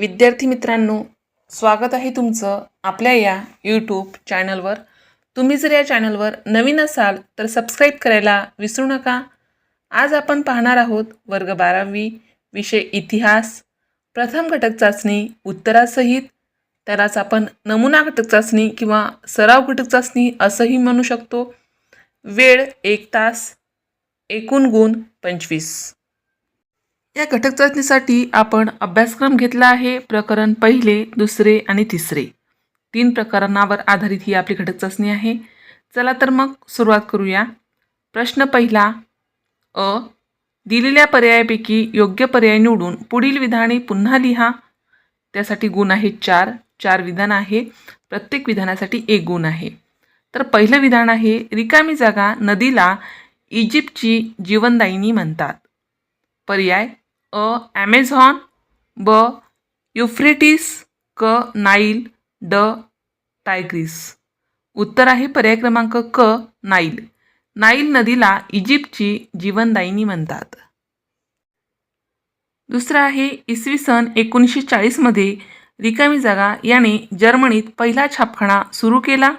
विद्यार्थी मित्रांनो स्वागत आहे तुमचं आपल्या या यूट्यूब चॅनलवर तुम्ही जर या चॅनलवर नवीन असाल तर सबस्क्राईब करायला विसरू नका. आज आपण पाहणार आहोत वर्ग बारावी विषय इतिहास प्रथम घटक चाचणी उत्तरासहित. त्यालाच आपण नमुना घटक चाचणी किंवा सराव घटक चाचणी असंही म्हणू शकतो. वेळ एक तास एकूण गुण पंचवीस. या घटक चाचणीसाठी आपण अभ्यासक्रम घेतला आहे प्रकरण पहिले दुसरे आणि तिसरे. तीन प्रकरणावर आधारित ही आपली घटक चाचणी आहे. चला तर मग सुरुवात करूया. प्रश्न पहिला अ दिलेल्या पर्यायापैकी योग्य पर्याय निवडून पुढील विधाने पुन्हा लिहा. त्यासाठी गुण आहे चार चार विधान आहे प्रत्येक विधानासाठी एक गुण आहे. तर पहिलं विधान आहे रिकामी जागा नदीला इजिप्तची जीवनदायिनी म्हणतात. पर्याय अ ॲमेझॉन ब युफ्रेटिस क नाईल ड टायग्रीस. उत्तर आहे पर्याय क्रमांक क नाईल. नाईल नदीला इजिप्तची जीवनदायिनी म्हणतात. दुसरं आहे इसवी सन एकोणीसशे चाळीसमध्ये रिकामी जागा याने जर्मनीत पहिला छापखाना सुरू केला.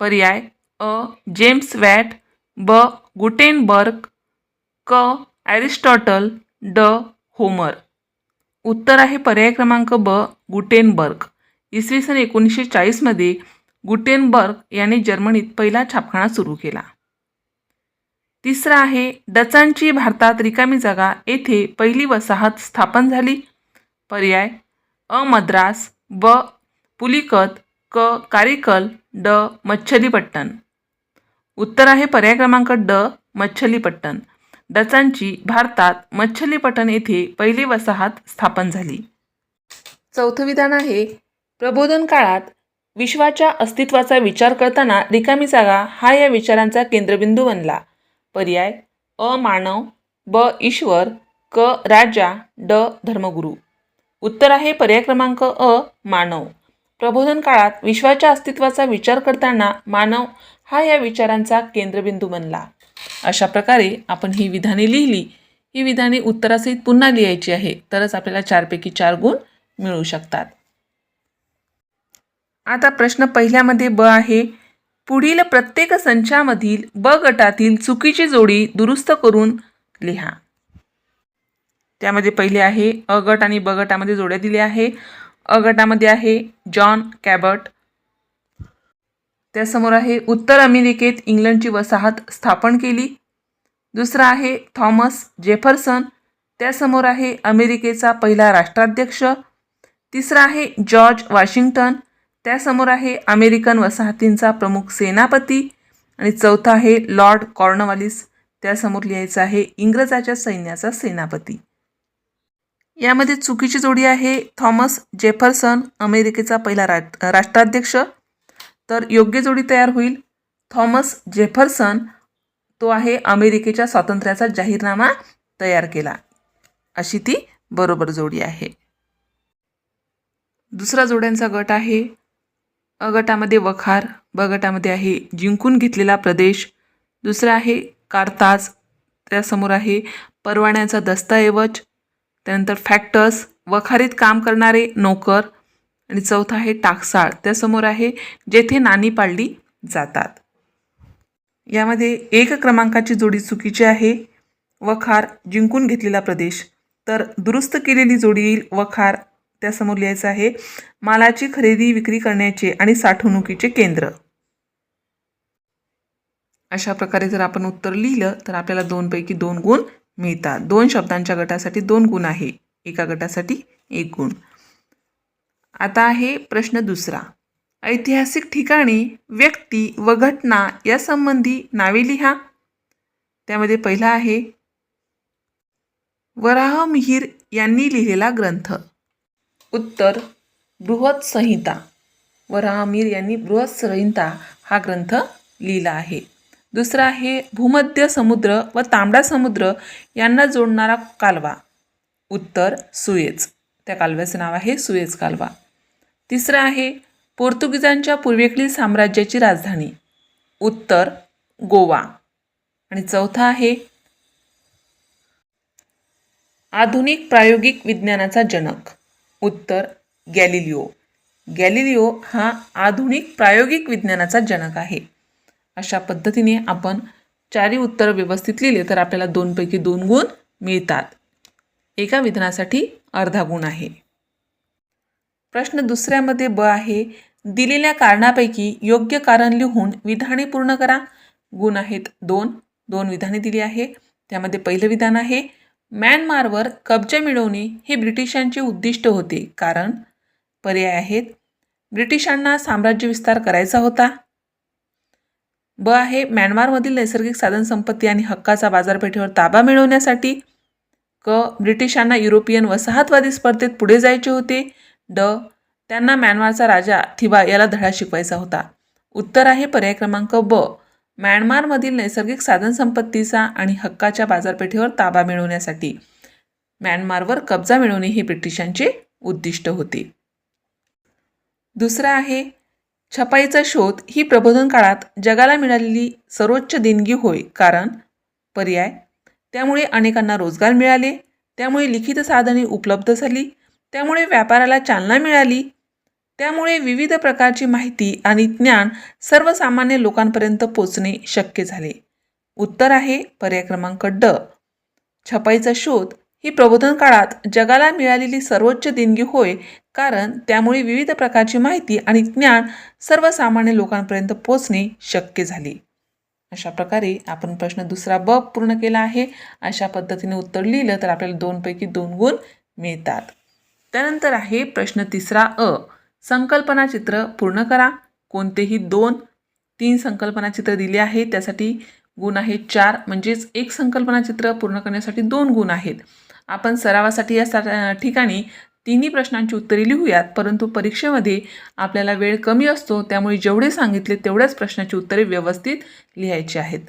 पर्याय अ जेम्स वॅट ब गुटेनबर्ग क ॲरिस्टॉटल ड. होमर. उत्तर आहे पर्याय क्रमांक ब. गुटेनबर्ग. इसवी सन एकोणीसशे चाळीसमध्ये गुटेनबर्ग याने जर्मनीत पहिला छापखाना सुरू केला. तिसरा आहे डचांची भारतात रिकामी जागा येथे पहिली वसाहत स्थापन झाली. पर्याय अ. मद्रास ब. पुलिकत क. कारिकल ड. मच्छलीपट्टण. उत्तर आहे पर्याय क्रमांक ड. मच्छलीपट्टण. डचांची भारतात मच्छलीपटन येथे पहिली वसाहत स्थापन झाली. चौथं विधान आहे प्रबोधन काळात विश्वाच्या अस्तित्वाचा विचार करताना रिकामी जागा हा या विचारांचा केंद्रबिंदू बनला. पर्याय अ मानव ब ईश्वर क राजा ड धर्मगुरू. उत्तर आहे पर्याय क्रमांक अ मानव. प्रबोधन काळात विश्वाच्या अस्तित्वाचा विचार करताना मानव हा या विचारांचा केंद्रबिंदू बनला. अशा प्रकारे आपण ही विधाने लिहिली. ही विधाने उत्तरासहित पुन्हा लिहायची आहे. तरच आपल्याला चारपैकी चार गुण मिळू शकतात. आता प्रश्न पहिल्यामध्ये ब आहे. पुढील प्रत्येक संचामधील ब गटातील चुकीची जोडी दुरुस्त करून लिहा. त्यामध्ये पहिले आहे अ गट आणि ब गटामध्ये जोड्या दिल्या आहे. अ गटामध्ये आहे जॉन कॅबट त्यासमोर आहे उत्तर अमेरिकेत इंग्लंडची वसाहत स्थापन केली. दुसरा आहे थॉमस जेफरसन. त्यासमोर आहे अमेरिकेचा पहिला राष्ट्राध्यक्ष. तिसरा आहे जॉर्ज वॉशिंग्टन. त्यासमोर आहे अमेरिकन वसाहतींचा प्रमुख सेनापती. आणि चौथा आहे लॉर्ड कॉर्नवालिस. त्यासमोर लिहायचं आहे इंग्रजाच्या सैन्याचा सेनापती. यामध्ये चुकीची जोडी आहे. थॉमस जेफरसन अमेरिकेचा पहिला रा राष्ट्राध्यक्ष. तर योग्य जोडी तयार होईल. थॉमस जेफरसन तो आहे अमेरिकेच्या स्वातंत्र्याचा जाहीरनामा तयार केला. अशी ती बरोबर जोडी आहे. दुसरा जोड्यांचा गट आहे. अ गटामध्ये वखार ब गटामध्ये आहे जिंकून घेतलेला प्रदेश. दुसरा आहे कारताज. त्यासमोर आहे परवान्याचा दस्तऐवज. त्यानंतर फॅक्टर्स वखारीत काम करणारे नोकर. आणि चौथा आहे टाकसाळ. त्यासमोर आहे जेथे नाणी पाळली जातात. यामध्ये एक क्रमांकाची जोडी चुकीची आहे. वखार जिंकून घेतलेला प्रदेश. तर दुरुस्त केलेली जोडी येईल वखार. त्यासमोर लिहायचं आहे मालाची खरेदी विक्री करण्याचे आणि साठवणुकीचे केंद्र. अशा प्रकारे जर आपण उत्तर लिहिलं तर आपल्याला दोनपैकी दोन गुण मिळतात. दोन शब्दांच्या गटासाठी दोन गुण आहे. एका गटासाठी एक गुण. आता आहे प्रश्न दुसरा. ऐतिहासिक ठिकाणी व्यक्ती व घटना यासंबंधी नावे लिहा. त्यामध्ये पहिला आहे वराह मिहीर यांनी लिहिलेला ग्रंथ. उत्तर बृहत संहिता. वराहमीर यांनी बृहत संहिता हा ग्रंथ लिहिला आहे. दुसरा आहे भूमध्य समुद्र व तांबडा समुद्र यांना जोडणारा कालवा. उत्तर सुएज. त्या कालव्याचं नाव आहे सुएज कालवा. तिसरं आहे पोर्तुगीजांच्या पूर्वेकडील साम्राज्याची राजधानी. उत्तर गोवा. आणि चौथा आहे आधुनिक प्रायोगिक विज्ञानाचा जनक. उत्तर गॅलिलिओ. गॅलिलिओ हा आधुनिक प्रायोगिक विज्ञानाचा जनक आहे. अशा पद्धतीने आपण चारी उत्तरं व्यवस्थित लिहिले तर आपल्याला दोनपैकी दोन गुण मिळतात. एका विधानासाठी अर्धा गुण आहे. प्रश्न दुसऱ्यामध्ये ब आहे दिलेल्या कारणापैकी योग्य कारण लिहून विधाने पूर्ण करा. गुण आहेत दोन. दोन विधाने दिली आहे. त्यामध्ये पहिलं विधान आहे म्यानमारवर कब्जा मिळवणे हे ब्रिटिशांचे उद्दिष्ट होते. कारण पर्याय आहेत. ब्रिटिशांना साम्राज्य विस्तार करायचा होता. ब आहे म्यानमारमधील नैसर्गिक साधनसंपत्ती आणि हक्काचा बाजारपेठेवर ताबा मिळवण्यासाठी. क ब्रिटिशांना युरोपियन वसाहतवादी स्पर्धेत पुढे जायचे होते. ड त्यांना म्यानमारचा राजा थिबा याला धडा शिकवायचा होता. उत्तर आहे पर्याय क्रमांक ब. म्यानमारमधील नैसर्गिक साधनसंपत्तीचा आणि हक्काच्या बाजारपेठेवर ताबा मिळवण्यासाठी. म्यानमारवर कब्जा मिळवणे हे ब्रिटिशांचे उद्दिष्ट होते. दुसरं आहे छपाईचा शोध ही प्रबोधन काळात जगाला मिळालेली सर्वोच्च देणगी होय कारण पर्याय. त्यामुळे अनेकांना रोजगार मिळाले त्यामुळे लिखित साधने उपलब्ध झाली त्यामुळे व्यापाराला चालना मिळाली. त्यामुळे विविध प्रकारची माहिती आणि ज्ञान सर्वसामान्य लोकांपर्यंत पोचणे शक्य झाले. उत्तर आहे पर्याय क्रमांक ड. छपाईचा शोध ही प्रबोधन काळात जगाला मिळालेली सर्वोच्च देणगी होय कारण त्यामुळे विविध प्रकारची माहिती आणि ज्ञान सर्वसामान्य लोकांपर्यंत पोचणे शक्य झाले. अशा प्रकारे आपण प्रश्न दुसरा ब पूर्ण केला आहे. अशा पद्धतीने उत्तर लिहिलं तर आपल्याला दोनपैकी दोन गुण मिळतात. त्यानंतर आहे प्रश्न तिसरा अ. संकल्पना चित्र पूर्ण करा. कोणतेही दोन तीन संकल्पना चित्र दिले आहे त्यासाठी गुण आहेत चार. म्हणजेच एक संकल्पना चित्र पूर्ण करण्यासाठी दोन गुण आहेत. आपण सरावासाठी या सा ठिकाणी तिन्ही प्रश्नांची उत्तरे लिहूयात. परंतु परीक्षेमध्ये आपल्याला वेळ कमी असतो. त्यामुळे जेवढे सांगितले तेवढ्याच प्रश्नाची उत्तरे व्यवस्थित लिहायची आहेत.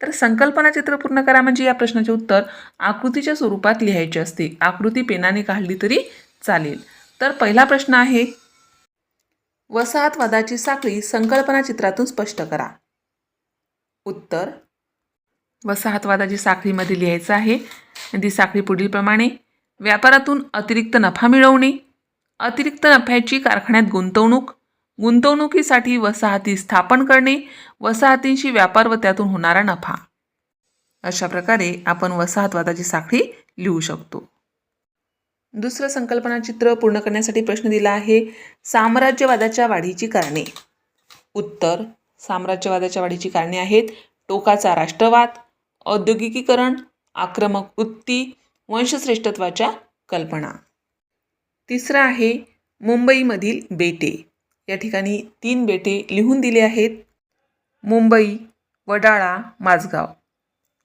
तर संकल्पना चित्र पूर्ण करा म्हणजे या प्रश्नाचे उत्तर आकृतीच्या स्वरूपात लिहायचे असते. आकृती पेनाने काढली तरी चालेल. तर पहिला प्रश्न आहे वसाहतवादाची साखळी संकल्पना चित्रातून स्पष्ट करा. उत्तर वसाहतवादाची साखळीमध्ये लिहायचं आहे ती साखळी पुढीलप्रमाणे व्यापारातून अतिरिक्त नफा मिळवणे अतिरिक्त नफ्याची कारखान्यात गुंतवणूक गुंतवणुकीसाठी वसाहती स्थापन करणे वसाहतींशी व्यापार व त्यातून होणारा नफा. अशा प्रकारे आपण वसाहतवादाची साखळी लिहू शकतो. दुसरं संकल्पना चित्र पूर्ण करण्यासाठी प्रश्न दिला आहे साम्राज्यवादाच्या वाढीची कारणे. उत्तर साम्राज्यवादाच्या वाढीची कारणे आहेत टोकाचा राष्ट्रवाद औद्योगिकीकरण आक्रमक वृत्ती वंशश्रेष्ठत्वाच्या कल्पना. तिसरं आहे मुंबईमधील बेटे. या ठिकाणी तीन बेटे लिहून दिले आहेत. मुंबई वडाळा माझगाव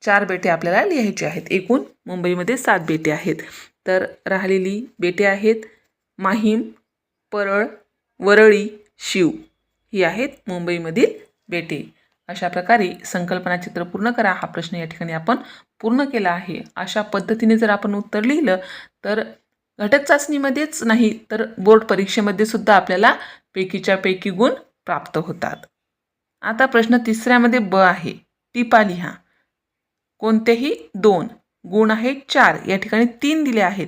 चार बेटे आपल्याला लिहायचे आहेत. एकूण मुंबईमध्ये सात बेटे आहेत. तर राहिलेली बेटे आहेत माहीम परळ वरळी शिव. ही आहेत मुंबईमधील बेटे. अशा प्रकारे संकल्पना चित्र पूर्ण करा. हा प्रश्न या ठिकाणी आपण पूर्ण केला आहे. अशा पद्धतीने जर आपण उत्तर लिहिलं तर घटक चाचणीमध्येच नाही तर बोर्ड परीक्षेमध्ये सुद्धा आपल्याला पैकीच्या पैकी गुण प्राप्त होतात. आता प्रश्न तिसऱ्यामध्ये ब आहे. टिपा लिहा. कोणतेही दोन गुण आहेत चार. या ठिकाणी तीन दिले आहेत.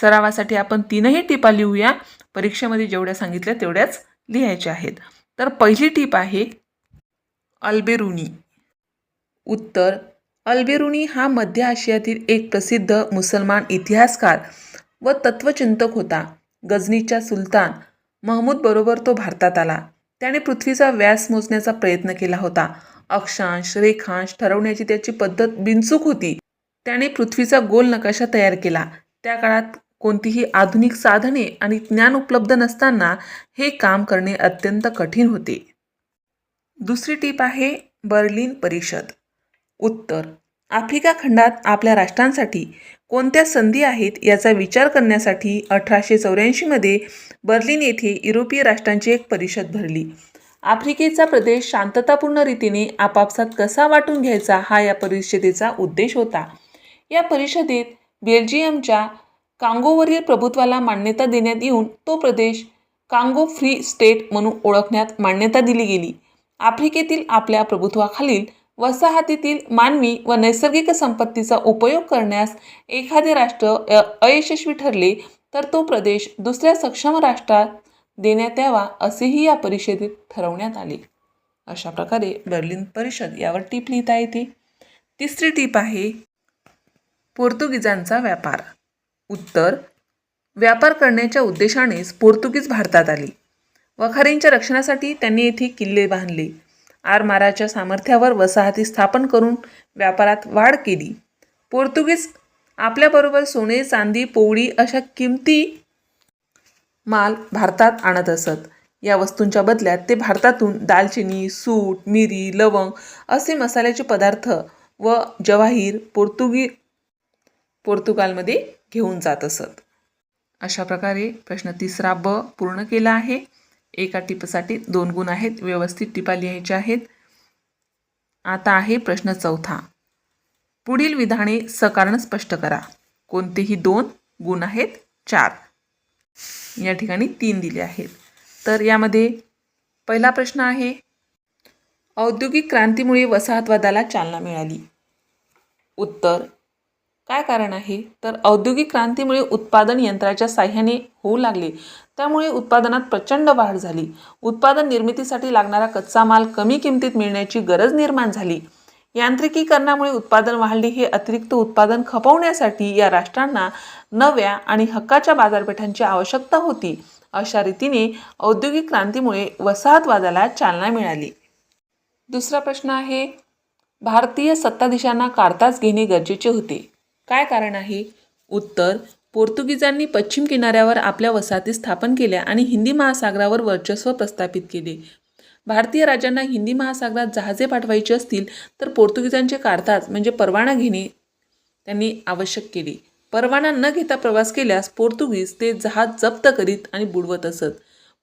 सरावासाठी आपण तीनही टिपा लिहूया. परीक्षेमध्ये जेवढ्या सांगितल्या तेवढ्याच लिहायच्या आहेत. तर पहिली टीप आहे अल्बेरुनी. उत्तर अल्बेरुनी हा मध्य आशियातील एक प्रसिद्ध मुसलमान इतिहासकार व तत्वचिंतक होता. गझनीच्या सुलतान महमूद बरोबर तो भारतात आला. त्याने पृथ्वीचा व्यास मोजण्याचा प्रयत्न केला होता. अक्षांश रेखांश ठरवण्याची त्याची पद्धत बिनचूक होती. त्याने पृथ्वीचा गोल नकाशा तयार केला. त्या काळात कोणतीही आधुनिक साधने आणि ज्ञान उपलब्ध नसताना हे काम करणे अत्यंत कठीण होते. दुसरी टीप आहे बर्लिन परिषद. उत्तर. आफ्रिका खंडात आपल्या राष्ट्रांसाठी कोणत्या संधी आहेत याचा विचार करण्यासाठी अठराशे चौऱ्याऐंशीमध्ये बर्लिन येथे युरोपीय राष्ट्रांची एक परिषद भरली. आफ्रिकेचा प्रदेश शांततापूर्ण रीतीने आपापसात कसा वाटून घ्यायचा हा या परिषदेचा उद्देश होता. या परिषदेत बेल्जियमच्या कांगोवरील प्रभुत्वाला मान्यता देण्यात येऊन तो प्रदेश कांगो फ्री स्टेट म्हणून ओळखण्यात मान्यता दिली गेली. आफ्रिकेतील आपल्या प्रभुत्वाखालील वसाहतीतील मानवी व नैसर्गिक संपत्तीचा उपयोग करण्यास एखादे राष्ट्र अ- अयशस्वी ठरले तर तो प्रदेश दुसऱ्या सक्षम राष्ट्रात देण्यात यावा असेही या परिषदेत ठरवण्यात आले. अशा प्रकारे बर्लिन परिषद यावर टीप लिहिता येते. तिसरी टीप आहे पोर्तुगीजांचा व्यापार. उत्तर व्यापार करण्याच्या उद्देशानेच पोर्तुगीज भारतात आली. वखारींच्या रक्षणासाठी त्यांनी येथे किल्ले बांधले. आरमाराच्या सामर्थ्यावर वसाहती स्थापन करून व्यापारात वाढ केली. पोर्तुगीज आपल्याबरोबर सोने चांदी पोवळी अशा किमती माल भारतात आणत असत. या वस्तूंच्या बदल्यात ते भारतातून दालचिनी सूट मिरी लवंग असे मसाल्याचे पदार्थ व जवाहीर पोर्तुगी पोर्तुगालमध्ये घेऊन जात असत. अशा प्रकारे प्रश्न तिसरा ब पूर्ण केला आहे. एका टिपसाठी दोन गुण आहेत व्यवस्थित टिपा लिहायच्या आहेत. आता आहे प्रश्न चौथा. पुढील विधाने सकारण स्पष्ट करा. कोणतेही दोन गुण आहेत चार. या ठिकाणी तीन दिले आहेत. तर यामध्ये पहिला प्रश्न आहे औद्योगिक क्रांतीमुळे वसाहतवादाला चालना मिळाली. उत्तर काय कारण आहे? तर औद्योगिक क्रांतीमुळे उत्पादन यंत्राच्या साह्याने होऊ लागले. त्यामुळे उत्पादनात प्रचंड वाढ झाली. उत्पादन निर्मितीसाठी लागणारा कच्चा माल कमी किमतीत मिळण्याची गरज निर्माण झाली. यांत्रिकीकरणामुळे उत्पादन वाढले हे अतिरिक्त उत्पादन खपवण्यासाठी या राष्ट्रांना नव्या आणि हक्काच्या बाजारपेठांची आवश्यकता होती. अशा रीतीने औद्योगिक क्रांतीमुळे वसाहतवादाला चालना मिळाली. दुसरा प्रश्न आहे भारतीय सत्ताधीशांना कारतास घेणे गरजेचे होते. काय कारण आहे? उत्तर पोर्तुगीजांनी पश्चिम किनाऱ्यावर आपल्या वसाहती स्थापन केल्या आणि हिंदी महासागरावर वर्चस्व प्रस्थापित केले. भारतीय राजांना हिंदी महासागरात जहाजे पाठवायची असतील तर पोर्तुगीजांचे कारताज म्हणजे परवाना घेणे त्यांनी आवश्यक केले. परवाना न घेता प्रवास केल्यास पोर्तुगीज ते जहाज जप्त करीत आणि बुडवत असत.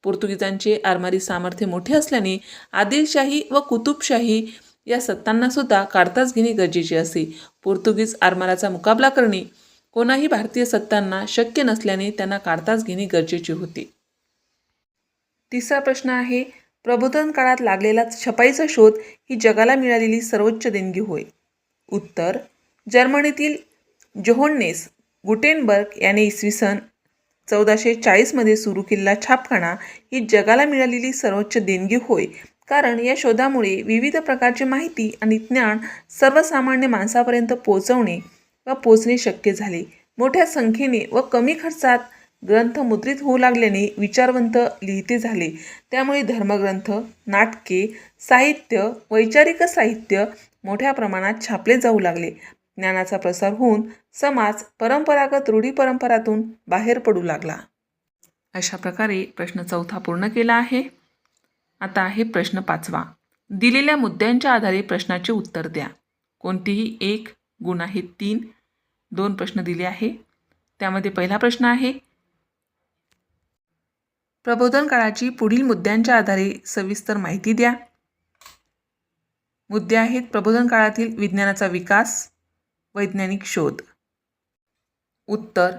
पोर्तुगीजांचे आरमारी सामर्थ्य मोठे असल्याने आदिलशाही व कुतुबशाही या सत्तांनासुद्धा काढताच घेणे गरजेचे असे. पोर्तुगीज आरमाराचा मुकाबला करणे कोणाही भारतीय सत्तांना शक्य नसल्याने त्यांना काढताच घेणे गरजेचे होते. तिसरा प्रश्न आहे प्रबोधन काळात लागलेला छपाईचा शोध ही जगाला मिळालेली सर्वोच्च देणगी होय. उत्तर जर्मनीतील जोहोन्नेस गुटेनबर्ग याने इसवी सन चौदाशे चाळीसमध्ये सुरू केलेला छापखाना ही जगाला मिळालेली सर्वोच्च देणगी होय. कारण या शोधामुळे विविध प्रकारची माहिती आणि ज्ञान सर्वसामान्य माणसापर्यंत पोहोचवणे व पोचणे शक्य झाले. मोठ्या संख्येने व कमी खर्चात ग्रंथ मुद्रित होऊ लागल्याने विचारवंत लिहिते झाले. त्यामुळे धर्मग्रंथ नाटके साहित्य वैचारिक साहित्य मोठ्या प्रमाणात छापले जाऊ लागले. ज्ञानाचा प्रसार होऊन समाज परंपरागत रूढी परंपरातून बाहेर पडू लागला. अशा प्रकारे प्रश्न चौथा पूर्ण केला आहे. आता आहे प्रश्न पाचवा. दिलेल्या मुद्द्यांच्या आधारे प्रश्नाचे उत्तर द्या. कोणतेही एक गुण आहेत तीन दोन प्रश्न दिले आहे. त्यामध्ये पहिला प्रश्न आहे प्रबोधन काळाची पुढील मुद्द्यांच्या आधारे सविस्तर माहिती द्या. मुद्दे आहेत प्रबोधन काळातील विज्ञानाचा विकास वैज्ञानिक शोध. उत्तर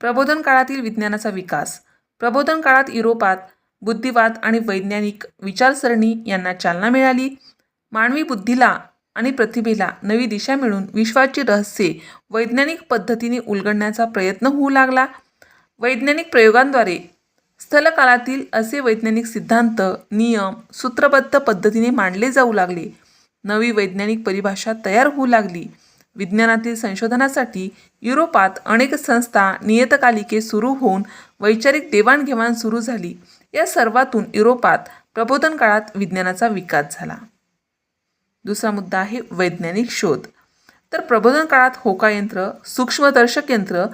प्रबोधन काळातील विज्ञानाचा विकास. प्रबोधन काळात युरोपात बुद्धिवाद आणि वैज्ञानिक विचारसरणी यांना चालना मिळाली. मानवी बुद्धीला आणि प्रतिभेला नवी दिशा मिळून विश्वाची रहस्ये वैज्ञानिक पद्धतीने उलगडण्याचा प्रयत्न होऊ लागला. वैज्ञानिक प्रयोगांद्वारे स्थलकाळातील असे वैज्ञानिक सिद्धांत नियम सूत्रबद्ध पद्धतीने मांडले जाऊ लागले. नवी वैज्ञानिक परिभाषा तयार होऊ लागली. विज्ञानातील संशोधनासाठी युरोपात अनेक संस्था नियतकालिके सुरू होऊन वैचारिक देवाणघेवाण सुरू झाली. या सर्वातून युरोपात प्रबोधन काळात विज्ञानाचा विकास झाला. दुसरा मुद्दा आहे वैज्ञानिक शोध. तर प्रबोधन काळात होका यंत्र सूक्ष्मदर्शक यंत्र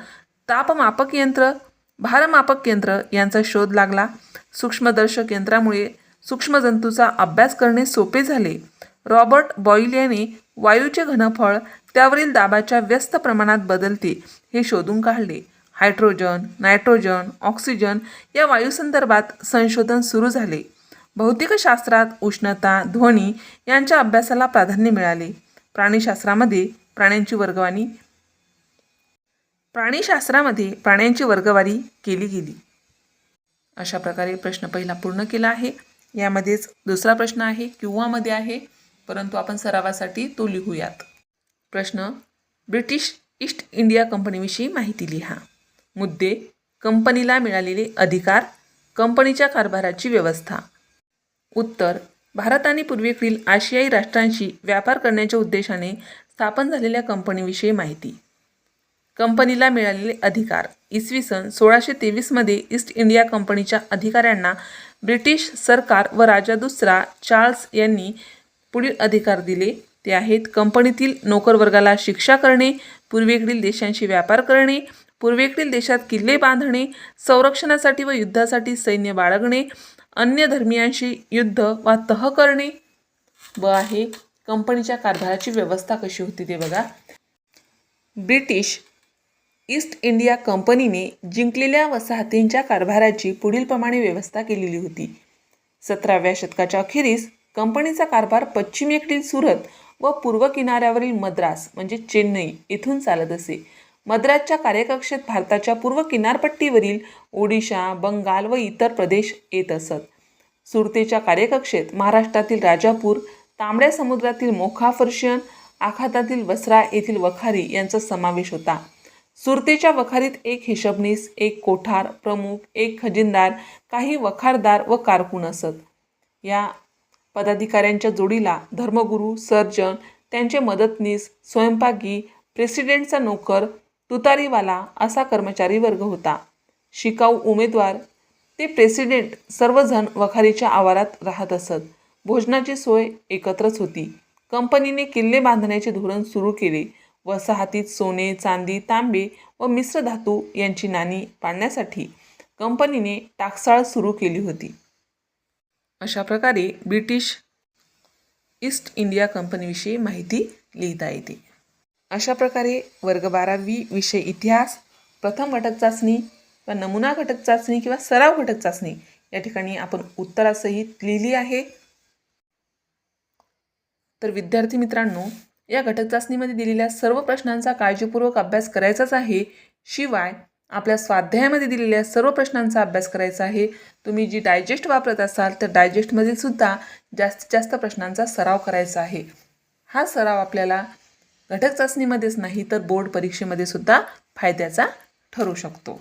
तापमापक यंत्र भारमापक यंत्र यांचा शोध लागला. सूक्ष्मदर्शक यंत्रामुळे सूक्ष्मजंतूचा अभ्यास करणे सोपे झाले. रॉबर्ट बॉईल याने वायूचे घनफळ त्यावरील दाबाच्या व्यस्त प्रमाणात बदलते हे शोधून काढले. हायड्रोजन नायट्रोजन ऑक्सिजन या वायूसंदर्भात संशोधन सुरू झाले. भौतिकशास्त्रात उष्णता ध्वनी यांच्या अभ्यासाला प्राधान्य मिळाले. प्राणीशास्त्रामध्ये प्राण्यांची वर्गवानी प्राणीशास्त्रामध्ये प्राण्यांची वर्गवारी केली गेली. अशा प्रकारे प्रश्न पहिला पूर्ण केला आहे. यामध्येच दुसरा प्रश्न आहे किंवामध्ये आहे. परंतु आपण सरावासाठी तो लिहूयात. प्रश्न ब्रिटिश ईस्ट इंडिया कंपनीविषयी माहिती लिहा. मुद्दे कंपनीला मिळालेले अधिकार कंपनीच्या कारभाराची व्यवस्था. उत्तर भारत आणि पूर्वेकडील आशियाई राष्ट्रांशी व्यापार करण्याच्या उद्देशाने स्थापन झालेल्या कंपनीविषयी माहिती. कंपनीला मिळालेले अधिकार इसवी सन सोळाशे तेवीसमध्ये ईस्ट इंडिया कंपनीच्या अधिकाऱ्यांना ब्रिटिश सरकार व राजा दुसरा चार्ल्स यांनी पुढील अधिकार दिले. ते आहेत कंपनीतील नोकरवर्गाला शिक्षा करणे पूर्वेकडील देशांशी व्यापार करणे पूर्वेकडील देशात किल्ले बांधणे संरक्षणासाठी व युद्धासाठी सैन्य बाळगणे अन्य धर्मियांशी युद्ध वा तह करणे. व आहे कंपनीच्या कारभाराची व्यवस्था कशी होती ते बघा. ब्रिटिश ईस्ट इंडिया कंपनीने जिंकलेल्या वसाहतींच्या कारभाराची पुढीलप्रमाणे व्यवस्था केलेली होती. सतराव्या शतकाच्या अखेरीस कंपनीचा कारभार पश्चिमेकडील सुरत व पूर्व किनाऱ्यावरील मद्रास म्हणजे चेन्नई येथून चालत असे. मद्रासच्या कार्यकक्षेत भारताच्या पूर्व किनारपट्टीवरील ओडिशा बंगाल व इतर प्रदेश येत असत. सुरतेच्या कार्यकक्षेत महाराष्ट्रातील राजापूर तांबड्या समुद्रातील मोखा फर्शियन आखातातील वसरा येथील वखारी यांचा समावेश होता. सुरतेच्या वखारीत एक हिशबनीस एक कोठार प्रमुख एक खजिनदार काही वखारदार व कारकून असत. या पदाधिकाऱ्यांच्या जोडीला धर्मगुरू सर्जन त्यांचे मदतनीस स्वयंपाकी प्रेसिडेंटचा नोकर तुतारीवाला असा कर्मचारी वर्ग होता. शिकाऊ उमेदवार ते प्रेसिडेंट सर्वजण वखारीच्या आवारात राहत असत. भोजनाची सोय एकत्रच होती. कंपनीने किल्ले बांधण्याचे धोरण सुरू केले वसाहतीत सोने चांदी तांबे व मिश्र धातू यांची नाणी पाडण्यासाठी कंपनीने टाकसाळ सुरू केली होती. अशा प्रकारे ब्रिटिश ईस्ट इंडिया कंपनीविषयी माहिती लिहिता येते. अशा प्रकारे वर्ग बारावी विषय इतिहास प्रथम घटक चाचणी किंवा नमुना घटक चाचणी किंवा सराव घटक चाचणी या ठिकाणी आपण उत्तरासहित लिहिली आहे. तर विद्यार्थी मित्रांनो या घटक चाचणीमध्ये दिलेल्या सर्व प्रश्नांचा काळजीपूर्वक अभ्यास करायचाच आहे. शिवाय आपल्या स्वाध्यायामध्ये दिलेल्या सर्व प्रश्नांचा अभ्यास करायचा आहे. तुम्ही जी डायजेस्ट वापरत असाल तर डायजेस्टमधील सुद्धा जास्तीत जास्त प्रश्नांचा सराव करायचा आहे. हा सराव आपल्याला घटक चाचणीमध्येच नाही तर बोर्ड परीक्षेमध्ये सुद्धा फायद्याचा ठरू शकतो.